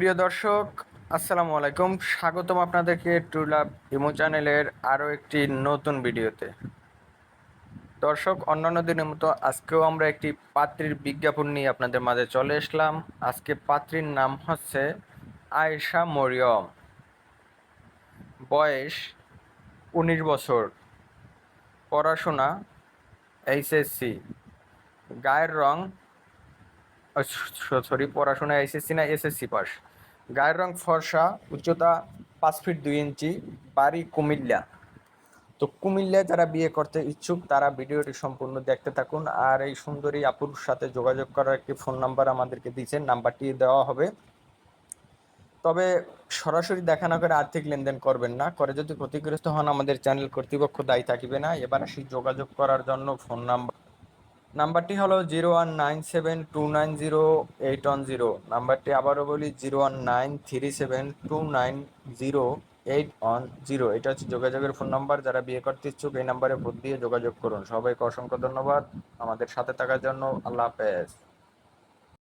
প্রিয় দর্শক, আসসালামু আলাইকুম। স্বাগতম আপনাদেরকে টুলাভ ইমো চ্যানেলের আরও একটি নতুন ভিডিওতে। দর্শক, অন্যান্য দিনের মতো আজকেও আমরা একটি পাত্রীর বিজ্ঞাপন নিয়ে আপনাদের মাঝে চলে আসলাম আজকে পাত্রীর নাম হচ্ছে আয়েশা মরিয়ম। বয়স উনিশ বছর। পড়াশোনা এইচএসসি গায়ের রং সরি পড়াশোনা এসএসসি না এসএসসি পাস? গায়ের রং ফর্সা, উচ্চতা পাঁচ ফিট দুই ইঞ্চি, বাড়ি কুমিল্লা। তো কুমিল্লায় যারা বিয়ে করতে ইচ্ছুক, তারা ভিডিওটি সম্পূর্ণ দেখতে থাকুন। আর এই সুন্দরী আপুর সাথে যোগাযোগ করার একটি ফোন নাম্বার আমাদেরকে দিয়েছেন, নাম্বারটি দেওয়া হবে। তবে সরাসরি দেখা না করে আর্থিক লেনদেন করবেন না। করে যদি ক্ষতিগ্রস্ত হন, আমাদের চ্যানেল কর্তৃপক্ষ দায়ী থাকিবে না। এবার আসি যোগাযোগ করার জন্য ফোন নাম্বার। নাম্বারটি হলো zero one nine seven two nine zero eight one zero. নাম্বারটি আবারও বলি, zero one nine three seven two nine zero eight one zero. এটা হচ্ছে যোগাযোগের ফোন নাম্বার। যারা বিয়ে করতে ইচ্ছুক, এই নাম্বারে ভোট দিয়ে যোগাযোগ করুন। সবাইকে অসংখ্য ধন্যবাদ। আমাদের সাথে থাকার জন্য আল্লাহ হাফেজ।